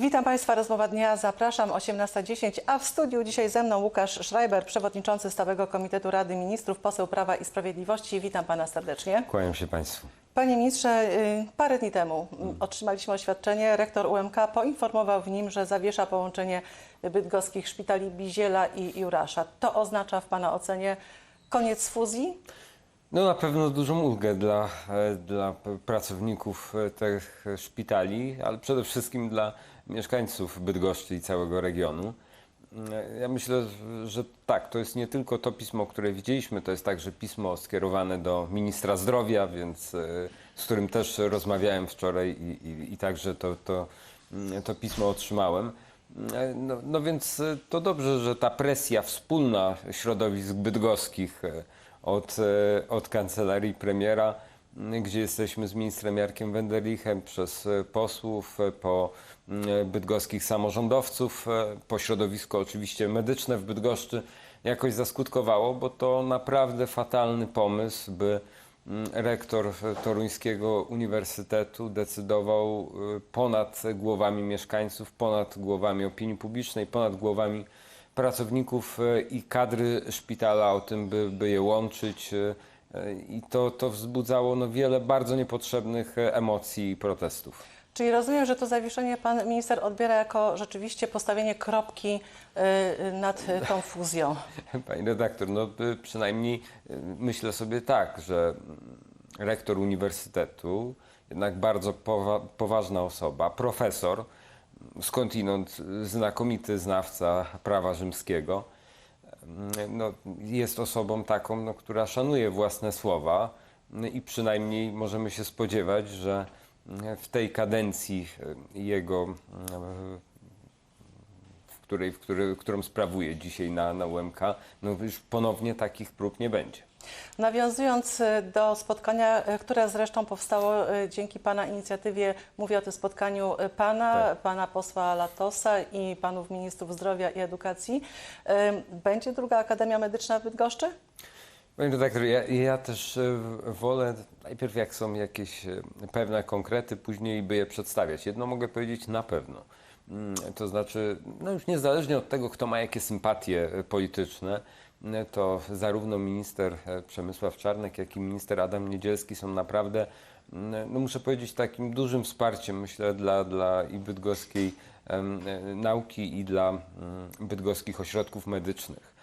Witam Państwa, rozmowa dnia. Zapraszam 18.10, a w studiu dzisiaj ze mną Łukasz Schreiber, przewodniczący Stałego Komitetu Rady Ministrów, poseł Prawa i Sprawiedliwości. Witam Pana serdecznie. Kłaniam się Państwu. Panie ministrze, y, parę dni temu y, otrzymaliśmy oświadczenie. Rektor UMK poinformował w nim, że zawiesza połączenie bydgoskich szpitali Biziela i Jurasza. To oznacza w Pana ocenie koniec fuzji? No na pewno dużą ulgę dla, e, dla pracowników e, tych szpitali, ale przede wszystkim dla mieszkańców Bydgoszczy i całego regionu. Ja myślę, że tak, to jest nie tylko to pismo, które widzieliśmy, to jest także pismo skierowane do ministra zdrowia, więc e, z którym też rozmawiałem wczoraj i, i, i także to, to, mm, to pismo otrzymałem. E, No, no więc e, to dobrze, że ta presja wspólna środowisk bydgoskich od, od kancelarii premiera, gdzie jesteśmy z ministrem Jarkiem Wenderlichem, przez posłów, po bydgoskich samorządowców, e, po środowisko oczywiście medyczne w Bydgoszczy, jakoś zaskutkowało, bo to naprawdę fatalny pomysł, by m, rektor e, Toruńskiego Uniwersytetu decydował e, ponad głowami mieszkańców, ponad głowami opinii publicznej, ponad głowami pracowników e, i kadry szpitala o tym, by, by je łączyć. e, e, I to, to wzbudzało no, wiele bardzo niepotrzebnych e, emocji i protestów. Czyli rozumiem, że to zawieszenie pan minister odbiera jako rzeczywiście postawienie kropki y, nad y, tą fuzją. Pani redaktor, no y, przynajmniej myślę sobie tak, że mm, rektor uniwersytetu, jednak bardzo powa poważna osoba, profesor, skądinąd znakomity znawca prawa rzymskiego, mm, no, jest osobą taką, no, która szanuje własne słowa no, i przynajmniej możemy się spodziewać, że mm, w tej kadencji y, jego mm, w której, w której, którą sprawuje dzisiaj na, na UMK, no już ponownie takich prób nie będzie. Nawiązując y, do spotkania, które zresztą powstało dzięki Pana inicjatywie, mówię o tym spotkaniu Pana, Tak. Pana posła Latosa i Panów Ministrów Zdrowia i Edukacji. Będzie druga Akademia Medyczna w Bydgoszczy? Panie redaktor, ja, ja też e, wolę najpierw jak są jakieś e, pewne konkrety, później by je przedstawiać. Jedno mogę powiedzieć na pewno. Mm, To znaczy, no już niezależnie od tego, kto ma jakie sympatie e, polityczne, to zarówno minister Przemysław Czarnek, jak i minister Adam Niedzielski są naprawdę, mm, no muszę powiedzieć, takim dużym wsparciem, myślę, dla, dla i bydgoskiej nauki, i dla mm, bydgoskich ośrodków medycznych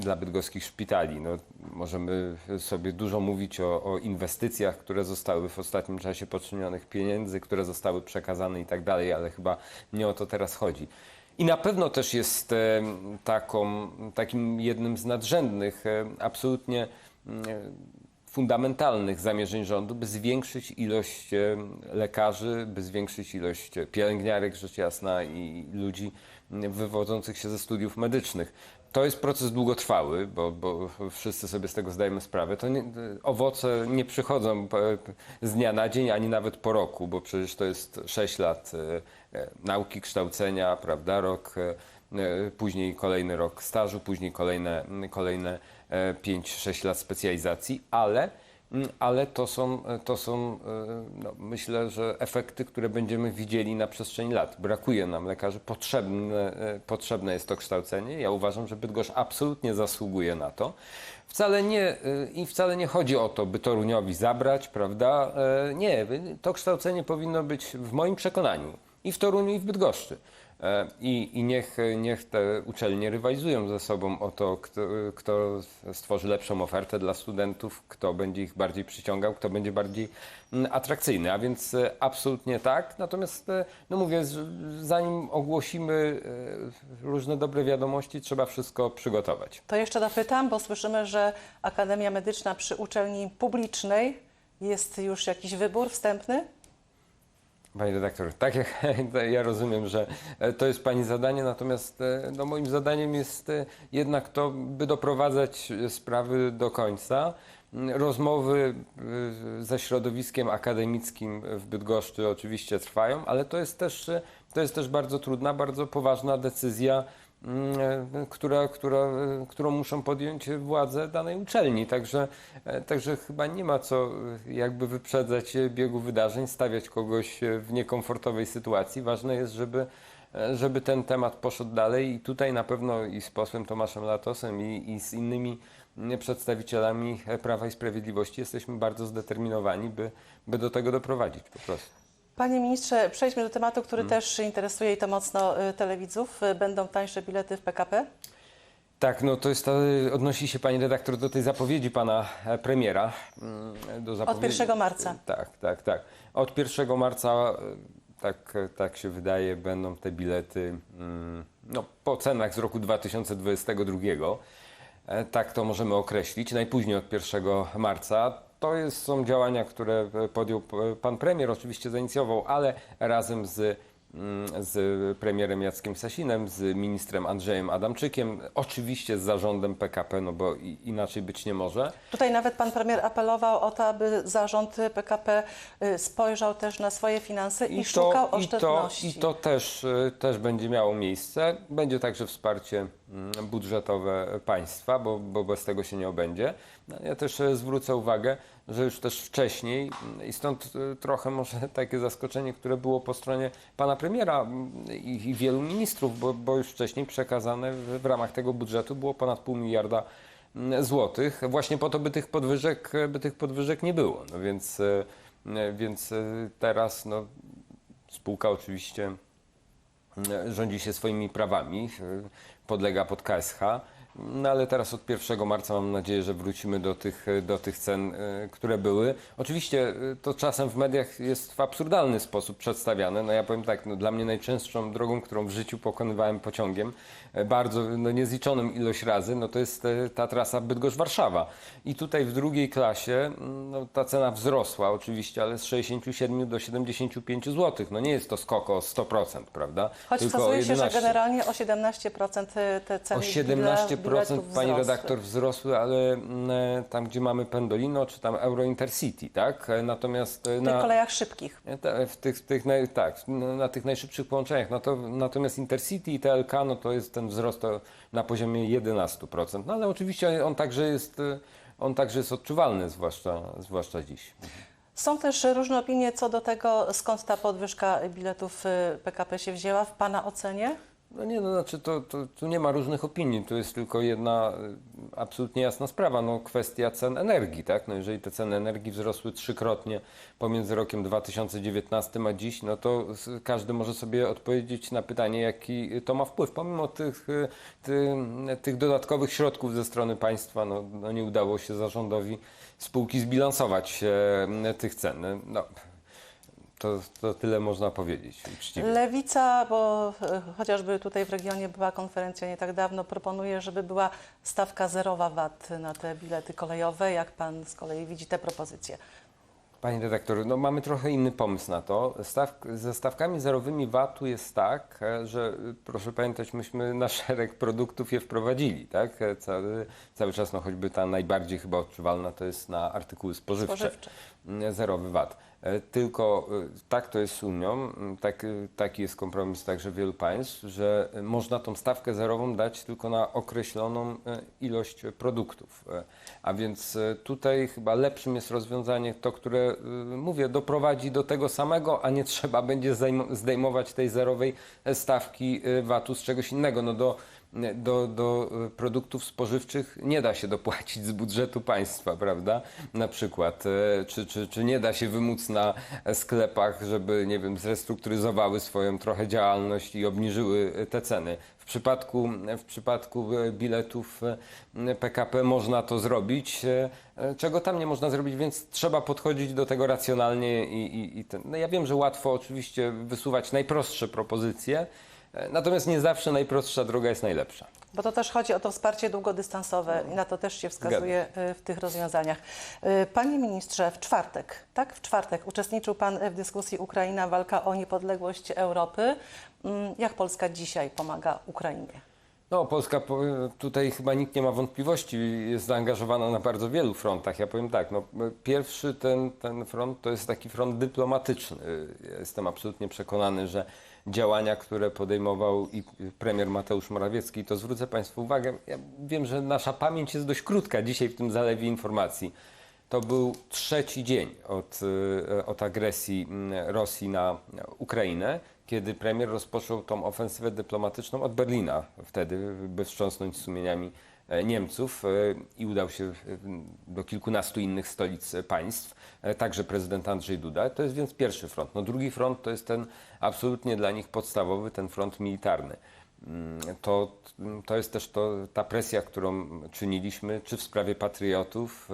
dla bydgoskich szpitali. No, możemy sobie dużo mówić o, o inwestycjach, które zostały w ostatnim czasie poczynionych, pieniędzy, które zostały przekazane i tak dalej, ale chyba nie o to teraz chodzi. I na pewno też jest taką, takim jednym z nadrzędnych, absolutnie mm, fundamentalnych zamierzeń rządu, by zwiększyć ilość lekarzy, by zwiększyć ilość pielęgniarek, rzecz jasna, i ludzi m, wywodzących się ze studiów medycznych. To jest proces długotrwały, bo, bo wszyscy sobie z tego zdajemy sprawę. To nie, owoce nie przychodzą e, z dnia na dzień, ani nawet po roku, bo przecież to jest 6 lat e, e, nauki, kształcenia, prawda, rok, później kolejny rok stażu, później kolejne, kolejne 5-6 lat specjalizacji, ale, ale to są, to są e, no, myślę, że efekty, które będziemy widzieli na przestrzeni lat. Brakuje nam lekarzy, potrzebne, e, potrzebne jest to kształcenie. Ja uważam, że Bydgoszcz absolutnie zasługuje na to. Wcale nie, e, I wcale nie chodzi o to, by Toruniowi zabrać, prawda? E, Nie, to kształcenie powinno być w moim przekonaniu i w Toruniu, i w Bydgoszczy. E, I, I niech, niech te uczelnie rywalizują ze sobą o to, kto, kto stworzy lepszą ofertę dla studentów, kto będzie ich bardziej przyciągał, kto będzie bardziej mm, atrakcyjny. A więc e, absolutnie tak. Natomiast, e, no mówię, zanim ogłosimy różne dobre wiadomości, trzeba wszystko przygotować. To jeszcze dopytam, bo słyszymy, że Akademia Medyczna przy uczelni publicznej jest już jakiś wybór wstępny? Panie redaktor, tak jak ja rozumiem, że to jest Pani zadanie, natomiast e, no, moim zadaniem jest e, jednak to, by doprowadzać sprawy do końca. Rozmowy e, ze środowiskiem akademickim w Bydgoszczy oczywiście trwają, ale to jest też, to jest też bardzo trudna, bardzo poważna decyzja która, która, e, którą muszą podjąć władze danej uczelni. Także, e, także chyba nie ma co e, jakby wyprzedzać e, biegu wydarzeń, stawiać kogoś e, w niekomfortowej sytuacji. Ważne jest, żeby, e, żeby ten temat poszedł dalej i tutaj na pewno i z posłem Tomaszem Latosem i, i z innymi mm, przedstawicielami e, Prawa i Sprawiedliwości jesteśmy bardzo zdeterminowani, by, by do tego doprowadzić po prostu. Panie ministrze, przejdźmy do tematu, który Hmm. też interesuje i to mocno y, telewidzów. Y, Będą tańsze bilety w PKP? Tak, no to jest to, odnosi się pani redaktor do tej zapowiedzi pana e, premiera. mm, Do zapowiedzi, 1 marca. Tak, tak, tak. Od 1 marca, tak, e, tak się wydaje, będą te bilety mm, no, po cenach z roku 2022. E, Tak to możemy określić, najpóźniej od 1 marca. To jest, są działania, które e, podjął pan premier, oczywiście zainicjował, ale razem z, mm, z premierem Jackiem Sasinem, z ministrem Andrzejem Adamczykiem, oczywiście z zarządem PKP, no bo i, inaczej być nie może. Tutaj nawet pan premier apelował o to, aby zarząd PKP y, spojrzał też na swoje finanse i, szukał i to, oszczędności. I to też, y, też będzie miało miejsce. Będzie także wsparcie budżetowe państwa, bo, bo bez tego się nie obędzie. No, Ja też e, zwrócę uwagę, że już też wcześniej mm, i stąd e, trochę może takie zaskoczenie, które było po stronie pana premiera mm, i, i wielu ministrów, bo, bo już wcześniej przekazane w, w ramach tego budżetu było ponad pół miliarda mm, złotych, właśnie po to, by tych podwyżek, by tych podwyżek nie było. No więc, e, e, więc e, teraz no, Spółka oczywiście e, rządzi się swoimi prawami, e, podlega pod KSH, no ale teraz od 1 marca mam nadzieję, że wrócimy do tych, do tych cen, e, które były. Oczywiście e, to czasem w mediach jest w absurdalny sposób przedstawiane. No ja powiem tak, no dla mnie najczęstszą drogą, którą w życiu pokonywałem pociągiem, e, bardzo no niezliczoną ilość razy, no to jest ta trasa Bydgoszcz-Warszawa. I tutaj w drugiej klasie mm, no, ta cena wzrosła oczywiście, ale z 67 do 75 zł. No nie jest to skok o 100%, prawda? Choć Tylko się, że 11. generalnie o 17% te ceny O 17% biletów pani wzrosły. redaktor wzrosły, ale mm, tam gdzie mamy Pendolino czy tam Euro Intercity, tak? Natomiast e, W tych na kolejach szybkich. E, W tych, tych naj, tak, na tych najszybszych połączeniach. No to, natomiast Intercity i TLK, no to jest ten wzrost na poziomie 11%. No ale oczywiście on także jest, e, on także jest odczuwalny, zwłaszcza, zwłaszcza dziś. Są też różne opinie co do tego, skąd ta podwyżka biletów PKP się wzięła w Pana ocenie? No nie, no znaczy to, to, tu nie ma różnych opinii, tu jest tylko jedna y, absolutnie jasna sprawa, no kwestia cen energii, tak? No jeżeli te ceny energii wzrosły trzykrotnie pomiędzy rokiem 2019 a dziś, no to każdy może sobie odpowiedzieć na pytanie, jaki to ma wpływ. Pomimo tych, y, ty, tych dodatkowych środków ze strony państwa, no, no nie udało się zarządowi spółki zbilansować e, tych cen. No, to, to tyle można powiedzieć uczciwie. Lewica, bo e, chociażby tutaj w regionie była konferencja nie tak dawno, proponuje, żeby była stawka zerowa VAT na te bilety kolejowe. Jak Pan z kolei widzi te propozycje? Pani redaktor, no mamy trochę inny pomysł na to. Staw, ze stawkami zerowymi VAT-u jest tak, e, że e, proszę pamiętać, myśmy na szereg produktów je wprowadzili, tak? E, Cały, cały czas, no choćby ta najbardziej chyba odczuwalna to jest na artykuły spożywcze. Spożywcze. Mm, Zerowy VAT. E, Tylko e, tak to jest z Unią, tak, e, taki jest kompromis także wielu państw, że można tą stawkę zerową dać tylko na określoną ilość produktów. A więc tutaj chyba lepszym jest rozwiązanie to, które, mówię, doprowadzi do tego samego, a nie trzeba będzie zdejmo- zdejmować tej zerowej stawki VAT-u z czegoś innego. No do, do, do e, produktów spożywczych nie da się dopłacić z budżetu państwa, prawda? Na przykład. E, Czy, czy, czy nie da się wymóc na sklepach, żeby, nie wiem, zrestrukturyzowały swoją trochę działalność i obniżyły e, te ceny. W przypadku, w przypadku biletów PKP można to zrobić, czego tam nie można zrobić, więc trzeba podchodzić do tego racjonalnie i, i, i ten. No ja wiem, że łatwo oczywiście wysuwać najprostsze propozycje, natomiast nie zawsze najprostsza droga jest najlepsza. Bo to też chodzi o to wsparcie długodystansowe i na to też się wskazuje y, w tych rozwiązaniach. Y, Panie ministrze, w czwartek, tak, w czwartek uczestniczył Pan w dyskusji Ukraina, walka o niepodległość Europy. Mm, Jak Polska dzisiaj pomaga Ukrainie? No, Polska po- tutaj chyba nikt nie ma wątpliwości, jest zaangażowana na bardzo wielu frontach. Ja powiem tak, no, pierwszy ten, ten front to jest taki front dyplomatyczny. Ja Jestem absolutnie przekonany, że działania, które podejmował i premier Mateusz Morawiecki. To zwrócę Państwu uwagę, ja wiem, że nasza pamięć jest dość krótka dzisiaj w tym zalewie informacji. To był trzeci dzień od, y, od agresji Rosji na Ukrainę, kiedy premier rozpoczął tą ofensywę dyplomatyczną od Berlina, wtedy, by wstrząsnąć sumieniami e, Niemców e, i udał się w- do kilkunastu innych stolic e, państw, e, także prezydent Andrzej Duda. To jest więc pierwszy front. No, drugi front to jest ten absolutnie dla nich podstawowy, ten front militarny. Mm, To, to jest też to, ta presja, którą czyniliśmy, czy w sprawie patriotów.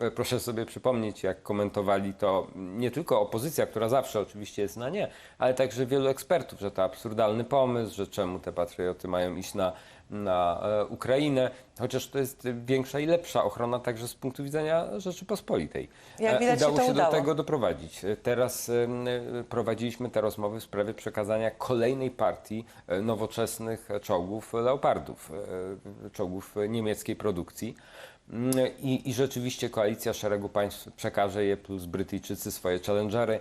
E, Proszę sobie przypomnieć, jak komentowali to nie tylko opozycja, która zawsze oczywiście jest na nie, ale także wielu ekspertów, że to absurdalny pomysł, że czemu te patrioty mają iść na, na e, Ukrainę, chociaż to jest większa i lepsza ochrona także z punktu widzenia Rzeczypospolitej. Jak E, widać się udało to się udało. do tego doprowadzić. E, Teraz prowadziliśmy te rozmowy w sprawie przekazania kolejnej partii nowoczesnych czołgów Leopardów, czołgów niemieckiej produkcji. I, I rzeczywiście koalicja szeregu państw przekaże je, plus Brytyjczycy swoje challengery.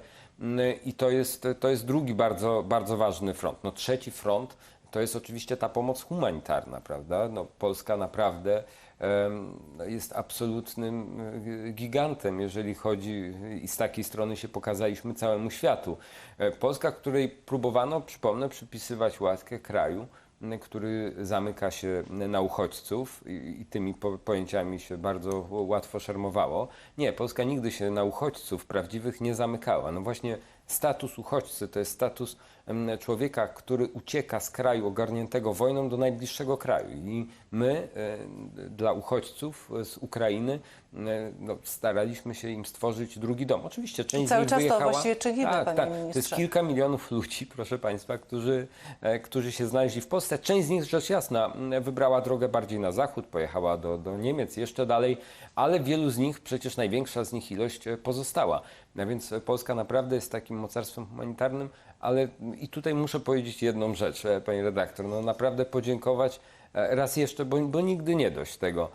I to jest, to jest drugi bardzo, bardzo ważny front. No, trzeci front to jest oczywiście ta pomoc humanitarna, prawda? No, Polska naprawdę jest absolutnym e, gigantem, jeżeli chodzi i z takiej strony się pokazaliśmy całemu światu. E, Polska, której próbowano, przypomnę, przypisywać łaskę kraju, który zamyka się na uchodźców i, tymi po, pojęciami się bardzo łatwo szermowało. Nie, Polska nigdy się na uchodźców prawdziwych nie zamykała. No właśnie status uchodźcy to jest status człowieka, który ucieka z kraju ogarniętego wojną do najbliższego kraju. I my e, dla uchodźców z Ukrainy e, no, staraliśmy się im stworzyć drugi dom. Oczywiście część I cały z nich czas to wyjechała. właściwie czynimy, tak, panie tak. To jest ministrze. kilka milionów ludzi, proszę Państwa, którzy, e, którzy się znaleźli w Polsce. Część z nich, rzecz jasna, wybrała drogę bardziej na zachód, pojechała do, do Niemiec, jeszcze dalej, ale wielu z nich, przecież największa z nich ilość pozostała. A więc Polska naprawdę jest takim mocarstwem humanitarnym, ale i tutaj muszę powiedzieć jedną rzecz, e, Pani redaktor, no naprawdę podziękować e, raz jeszcze, bo, bo nigdy nie dość tego.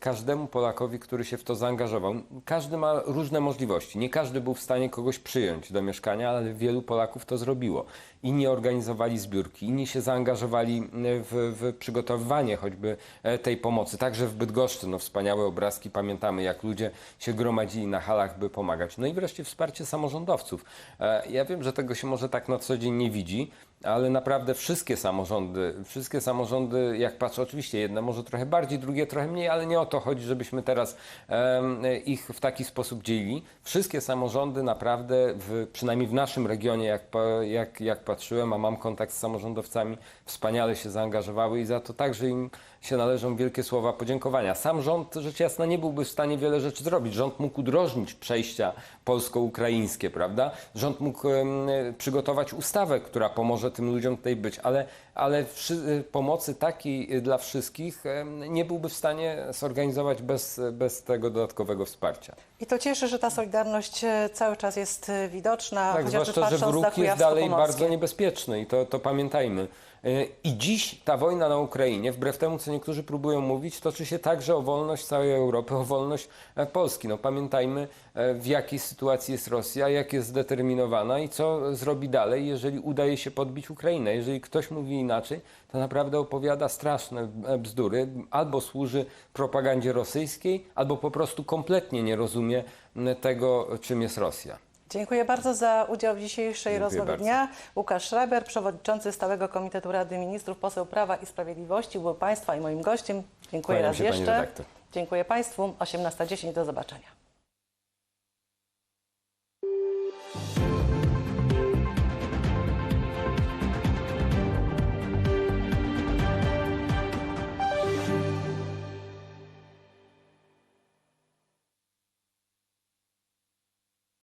Każdemu Polakowi, który się w to zaangażował. Każdy ma różne możliwości. Nie każdy był w stanie kogoś przyjąć do mieszkania, ale wielu Polaków to zrobiło. Inni organizowali zbiórki, inni się zaangażowali w, w przygotowywanie choćby e, tej pomocy. Także w Bydgoszczy, no wspaniałe obrazki, pamiętamy jak ludzie się gromadzili na halach, by pomagać. No i wreszcie wsparcie samorządowców. E, Ja wiem, że tego się może tak na co dzień nie widzi, ale naprawdę wszystkie samorządy, wszystkie samorządy, jak patrzę, oczywiście jedne może trochę bardziej, drugie trochę mniej, ale nie o to chodzi, żebyśmy teraz ich w taki sposób dzielili. Wszystkie samorządy naprawdę, w, przynajmniej w naszym regionie, jak, jak, jak patrzyłem, a mam kontakt z samorządowcami, wspaniale się zaangażowały i za to także im się należą wielkie słowa podziękowania. Sam rząd, rzecz jasna, nie byłby w stanie wiele rzeczy zrobić. Rząd mógł udrożnić przejścia polsko-ukraińskie, prawda? Rząd mógł przygotować ustawę, która pomoże tym ludziom tutaj być, ale, ale pomocy takiej dla wszystkich nie byłby w stanie zorganizować bez, bez tego dodatkowego wsparcia. I to cieszy, że ta solidarność e, cały czas jest e, widoczna, Tak, chociażby zwłaszcza, że wróg jest dalej bardzo niebezpieczny i to, to pamiętajmy. Yy, I dziś ta wojna na Ukrainie, wbrew temu, co niektórzy próbują mówić, toczy się także o wolność całej Europy, o wolność e, Polski. No, pamiętajmy, e, w jakiej sytuacji jest Rosja, jak jest zdeterminowana i co zrobi dalej, jeżeli udaje się podbić Ukrainę. Jeżeli ktoś mówi inaczej, to naprawdę opowiada straszne e, bzdury, albo służy propagandzie rosyjskiej, albo po prostu kompletnie nie rozumie tego, czym jest Rosja. Dziękuję bardzo za udział w dzisiejszej Dziękuję rozmowie bardzo. dnia. Łukasz Schreiber, przewodniczący Stałego Komitetu Rady Ministrów, poseł Prawa i Sprawiedliwości, był Państwa i moim gościem. Dziękuję Kłaniam raz się, jeszcze. Dziękuję Państwu. 18.10. Do zobaczenia.